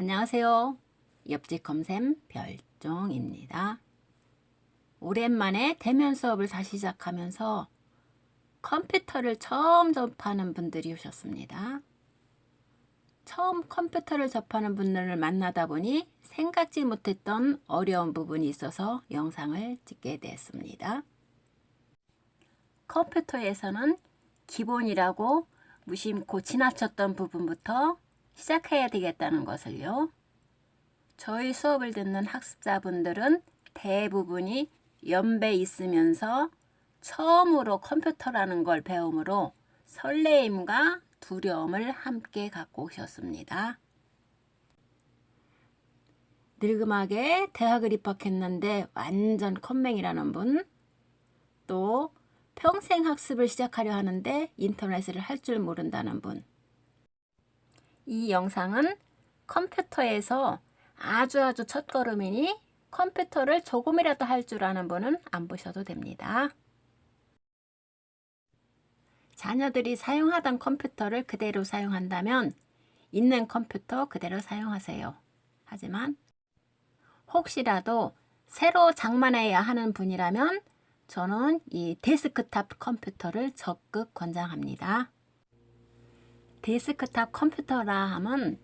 안녕하세요. 옆집 검샘 별종입니다. 오랜만에 대면 수업을 다시 시작하면서 컴퓨터를 처음 접하는 분들이 오셨습니다. 처음 컴퓨터를 접하는 분들을 만나다 보니 생각지 못했던 어려운 부분이 있어서 영상을 찍게 됐습니다. 컴퓨터에서는 기본이라고 무심코 지나쳤던 부분부터 시작해야 되겠다는 것을요. 저희 수업을 듣는 학습자분들은 대부분이 연배 있으면서 처음으로 컴퓨터라는 걸 배움으로 설레임과 두려움을 함께 갖고 오셨습니다. 늙음하게 대학을 입학했는데 완전 컴맹이라는 분, 또 평생 학습을 시작하려 하는데 인터넷을 할 줄 모른다는 분. 이 영상은 컴퓨터에서 아주 아주 첫걸음이니 컴퓨터를 조금이라도 할 줄 아는 분은 안 보셔도 됩니다. 자녀들이 사용하던 컴퓨터를 그대로 사용한다면 있는 컴퓨터 그대로 사용하세요. 하지만 혹시라도 새로 장만해야 하는 분이라면 저는 이 데스크탑 컴퓨터를 적극 권장합니다. 데스크탑 컴퓨터라 하면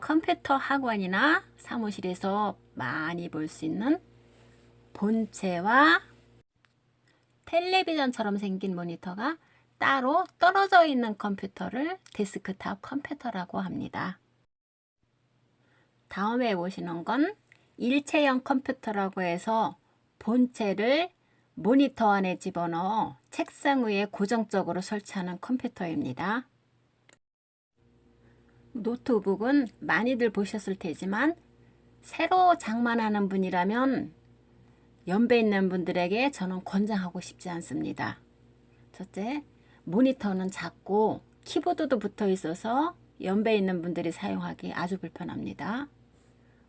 컴퓨터 학원이나 사무실에서 많이 볼 수 있는 본체와 텔레비전처럼 생긴 모니터가 따로 떨어져 있는 컴퓨터를 데스크탑 컴퓨터라고 합니다. 다음에 보시는 건 일체형 컴퓨터라고 해서 본체를 모니터 안에 집어넣어 책상 위에 고정적으로 설치하는 컴퓨터입니다. 노트북은 많이들 보셨을 테지만 새로 장만하는 분이라면 연배 있는 분들에게 저는 권장하고 싶지 않습니다. 첫째, 모니터는 작고 키보드도 붙어 있어서 연배 있는 분들이 사용하기 아주 불편합니다.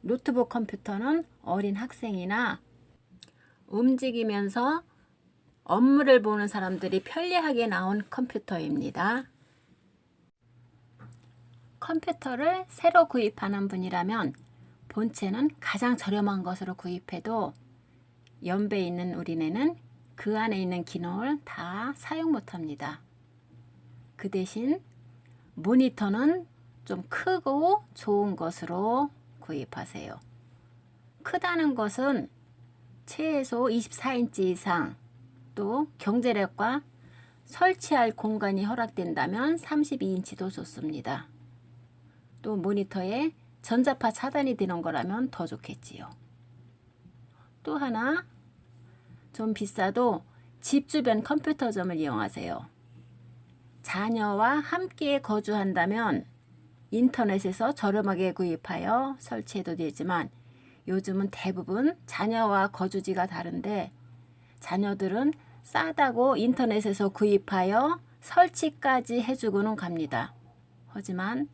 노트북 컴퓨터는 어린 학생이나 움직이면서 업무를 보는 사람들이 편리하게 나온 컴퓨터입니다. 컴퓨터를 새로 구입하는 분이라면 본체는 가장 저렴한 것으로 구입해도 연배 있는 우리네는 그 안에 있는 기능을 다 사용 못합니다. 그 대신 모니터는 좀 크고 좋은 것으로 구입하세요. 크다는 것은 최소 24인치 이상 또 경제력과 설치할 공간이 허락된다면 32인치도 좋습니다. 또 모니터에 전자파 차단이 되는 거라면 더 좋겠지요. 또 하나 좀 비싸도 집 주변 컴퓨터점을 이용하세요. 자녀와 함께 거주한다면 인터넷에서 저렴하게 구입하여 설치해도 되지만 요즘은 대부분 자녀와 거주지가 다른데 자녀들은 싸다고 인터넷에서 구입하여 설치까지 해주고는 갑니다. 하지만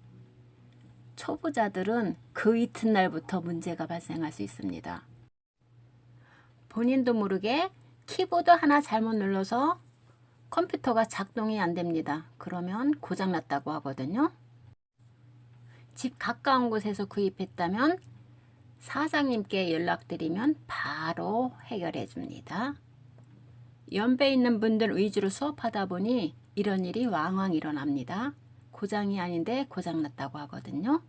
초보자들은 그 이튿날부터 문제가 발생할 수 있습니다. 본인도 모르게 키보드 하나 잘못 눌러서 컴퓨터가 작동이 안 됩니다. 그러면 고장 났다고 하거든요. 집 가까운 곳에서 구입했다면 사장님께 연락드리면 바로 해결해 줍니다. 연배 있는 분들 위주로 수업하다 보니 이런 일이 왕왕 일어납니다. 고장이 아닌데 고장났다고 하거든요.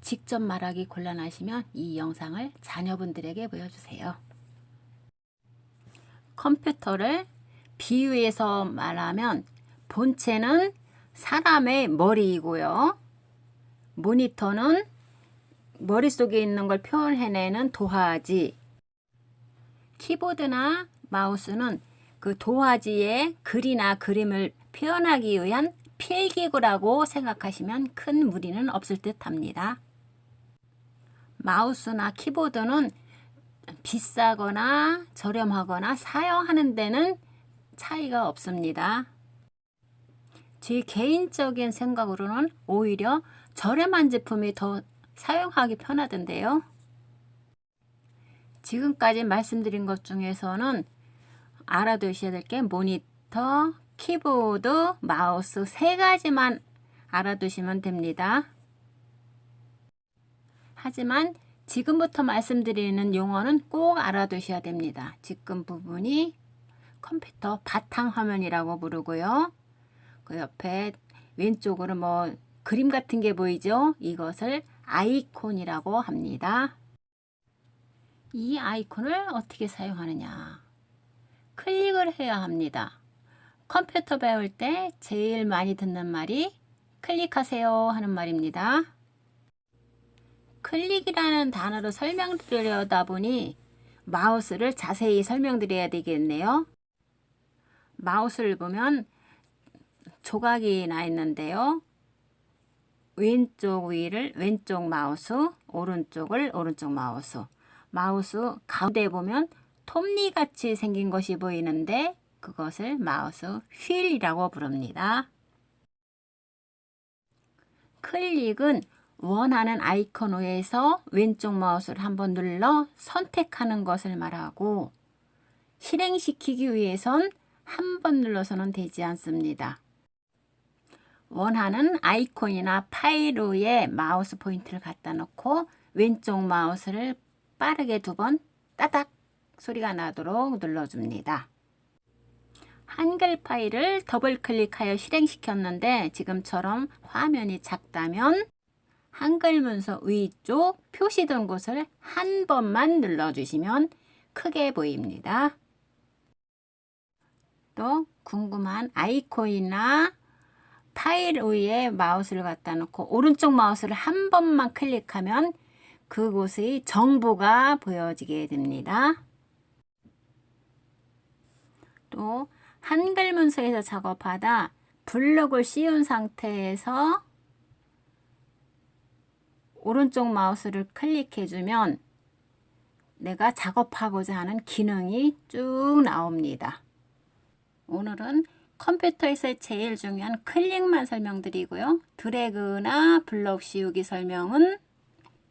직접 말하기 곤란하시면 이 영상을 자녀분들에게 보여주세요. 컴퓨터를 비유해서 말하면 본체는 사람의 머리이고요. 모니터는 머릿속에 있는 걸 표현해내는 도화지. 키보드나 마우스는 그 도화지에 글이나 그림을 표현하기 위한 필기구라고 생각하시면 큰 무리는 없을 듯 합니다. 마우스나 키보드는 비싸거나 저렴하거나 사용하는 데는 차이가 없습니다. 제 개인적인 생각으로는 오히려 저렴한 제품이 더 사용하기 편하던데요. 지금까지 말씀드린 것 중에서는 알아두셔야 될 게 모니터, 키보드, 마우스 세 가지만 알아두시면 됩니다. 하지만 지금부터 말씀드리는 용어는 꼭 알아두셔야 됩니다. 지금 부분이 컴퓨터 바탕화면이라고 부르고요. 그 옆에 왼쪽으로 뭐 그림 같은 게 보이죠? 이것을 아이콘이라고 합니다. 이 아이콘을 어떻게 사용하느냐? 클릭을 해야 합니다. 컴퓨터 배울 때 제일 많이 듣는 말이 클릭하세요 하는 말입니다. 클릭이라는 단어로 설명드리려다 보니 마우스를 자세히 설명드려야 되겠네요. 마우스를 보면 조각이 나 있는데요. 왼쪽 위를 왼쪽 마우스, 오른쪽을 오른쪽 마우스. 마우스 가운데 보면 톱니 같이 생긴 것이 보이는데 그것을 마우스 휠이라고 부릅니다. 클릭은 원하는 아이콘 위에서 왼쪽 마우스를 한번 눌러 선택하는 것을 말하고 실행시키기 위해선 한 번 눌러서는 되지 않습니다. 원하는 아이콘이나 파일 위에 마우스 포인트를 갖다 놓고 왼쪽 마우스를 빠르게 두 번 따닥 소리가 나도록 눌러줍니다. 한글 파일을 더블 클릭하여 실행시켰는데 지금처럼 화면이 작다면 한글 문서 위쪽 표시된 곳을 한 번만 눌러주시면 크게 보입니다. 또 궁금한 아이콘이나 파일 위에 마우스를 갖다 놓고 오른쪽 마우스를 한 번만 클릭하면 그곳의 정보가 보여지게 됩니다. 또 한글 문서에서 작업하다 블록을 씌운 상태에서 오른쪽 마우스를 클릭해 주면 내가 작업하고자 하는 기능이 쭉 나옵니다. 오늘은 컴퓨터에서 제일 중요한 클릭만 설명드리고요. 드래그나 블록 씌우기 설명은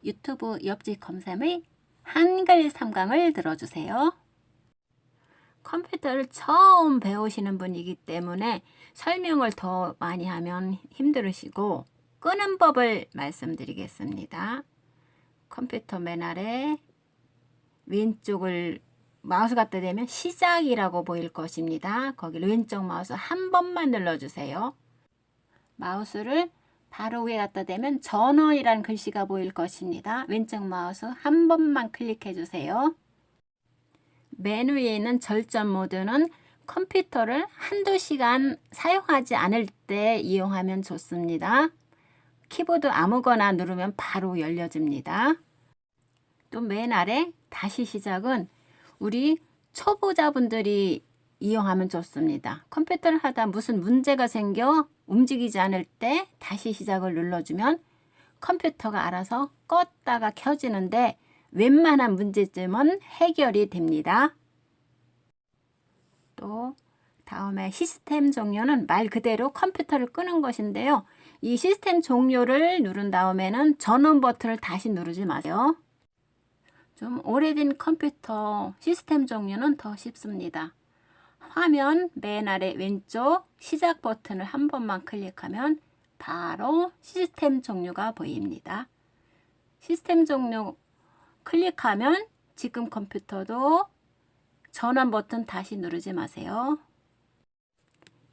유튜브 옆집 검색의 한글 3강을 들어주세요. 컴퓨터를 처음 배우시는 분이기 때문에 설명을 더 많이 하면 힘들으시고 끄는 법을 말씀드리겠습니다. 컴퓨터 맨 아래 왼쪽을 마우스 갖다 대면 시작이라고 보일 것입니다. 거기 왼쪽 마우스 한 번만 눌러주세요. 마우스를 바로 위에 갖다 대면 전원이라는 글씨가 보일 것입니다. 왼쪽 마우스 한 번만 클릭해 주세요. 맨 위에 있는 절전 모드는 컴퓨터를 한두 시간 사용하지 않을 때 이용하면 좋습니다. 키보드 아무거나 누르면 바로 열려집니다. 또 맨 아래 다시 시작은 우리 초보자분들이 이용하면 좋습니다. 컴퓨터를 하다 무슨 문제가 생겨 움직이지 않을 때 다시 시작을 눌러주면 컴퓨터가 알아서 껐다가 켜지는데 웬만한 문제점은 해결이 됩니다. 또 다음에 시스템 종료는 말 그대로 컴퓨터를 끄는 것인데요. 이 시스템 종료를 누른 다음에는 전원 버튼을 다시 누르지 마세요. 좀 오래된 컴퓨터 시스템 종료는 더 쉽습니다. 화면 맨 아래 왼쪽 시작 버튼을 한 번만 클릭하면 바로 시스템 종료가 보입니다. 시스템 종료 클릭하면 지금 컴퓨터도 전원 버튼 다시 누르지 마세요.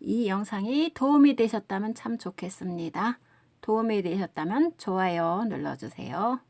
이 영상이 도움이 되셨다면 참 좋겠습니다. 도움이 되셨다면 좋아요 눌러주세요.